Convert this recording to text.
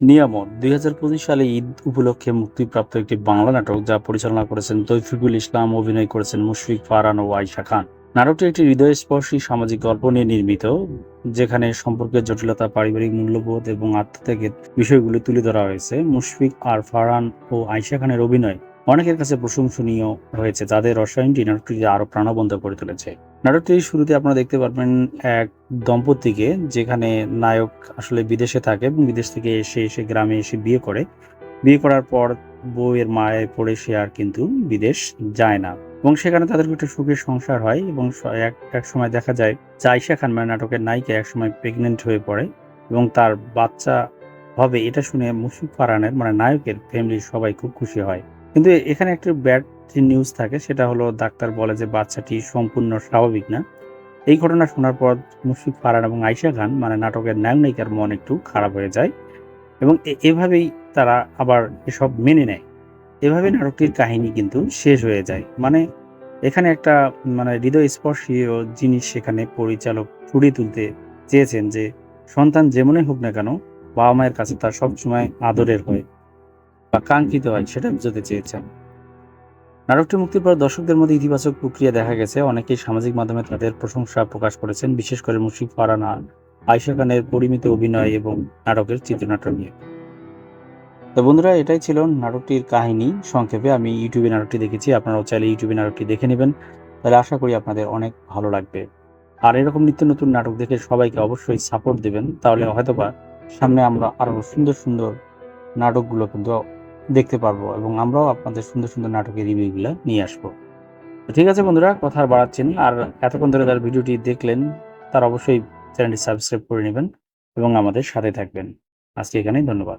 নিয়ামত। দুই হাজার পঁচিশ সালে ঈদ উপলক্ষে মুক্তিপ্রাপ্ত একটি বাংলা নাটক যা পরিচালনা করেছেন তৈফিকুল ইসলাম, অভিনয় করেছেন মুশফিক ফারহান ও আয়শা খান। নাটকটি একটি হৃদয়স্পর্শী সামাজিক গল্প নিয়ে নির্মিত, যেখানে সম্পর্কের জটিলতা, পারিবারিক মূল্যবোধ এবং আত্মত্যাগের বিষয়গুলি তুলে ধরা হয়েছে। মুশফিক আর ফারহান ও আয়শা খানের অভিনয় অনেকের কাছে প্রশংসনীয় হয়েছে, যাদের রসায়নটি নাটকটিকে আরও প্রাণবন্ত করে তুলেছে। নাটকটির শুরুতে আপনারা দেখতে পারবেন এক দম্পতিকে, যেখানে নায়ক আসলে বিদেশে থাকে এবং বিদেশ থেকে এসে এসে গ্রামে এসে বিয়ে করে। বিয়ে করার পর বউয়ের মায়ের পড়ে সে আর কিন্তু বিদেশ যায় না। এবং সেখানে তাদের একটা সুখের সংসার হয় এবং এক এক সময় দেখা যায় আয়শা খান মানে নাটকের নায়িকা এক সময় প্রেগনেন্ট হয়ে পড়ে এবং তার বাচ্চা হবে, এটা শুনে মুশফিক ফারহানের মানে নায়কের ফ্যামিলির সবাই খুব খুশি হয়। কিন্তু এখানে একটা ব্যাড যে নিউজ থাকে, সেটা হলো ডাক্তার বলে যে বাচ্চাটি সম্পূর্ণ স্বাভাবিক না। এই ঘটনা শোনার পর মুশফিক ফারান এবং আয়শা খান মানে নাটকের নায়ক নায়িকার মন একটু খারাপ হয়ে যায় এবং এভাবেই তারা আবার এসব মেনে নেয়। এভাবে নাটকটির কাহিনী কিন্তু শেষ হয়ে যায়। মানে এখানে একটা মানে হৃদয়স্পর্শীয় জিনিস সেখানে পরিচালক ফুটিয়ে তুলতে চেয়েছেন যে সন্তান যেমনই হোক না কেন বাবা মায়ের কাছে তার সবসময় আদরের হয়। বা কাঙ্ক্ষিত হয়, সেটা বুঝতে চেয়েছেন। নাটকটি মুক্তির পর দর্শকদের মধ্যে ইতিবাচক প্রক্রিয়া দেখা গেছে। অনেকেই সামাজিক মাধ্যমে তাদের প্রশংসা প্রকাশ করেছেন, বিশেষ করে মুশিক ফারানা আয়শা খানের পরিমিত অভিনয় এবং নাটকের চিত্রনাট্য নিয়ে। তো বন্ধুরা, এটাই ছিল নাটকটির কাহিনী সংক্ষেপে। আমি ইউটিউবে নাটকটি দেখেছি, আপনারাও চাইলে ইউটিউবে নাটকটি দেখে নেবেন। তাহলে আশা করি আপনাদের অনেক ভালো লাগবে। আর এরকম নিত্য নতুন নাটক দেখে সবাইকে অবশ্যই সাপোর্ট দেবেন। তাহলে হয়তোবা সামনে আমরা আরও সুন্দর সুন্দর নাটকগুলো কিন্তু দেখতে পারব এবং আমরাও আপনাদের সুন্দর সুন্দর নাটকের রিভিউগুলো নিয়ে আসব। তো ঠিক আছে বন্ধুরা, কথা আর বাড়াচ্ছি না। আর এতক্ষণ ধরে তার ভিডিওটি দেখলেন, তার অবশ্যই চ্যানেলটি সাবস্ক্রাইব করে নেবেন এবং আমাদের সাথে থাকবেন। আজকে এখানেই ধন্যবাদ।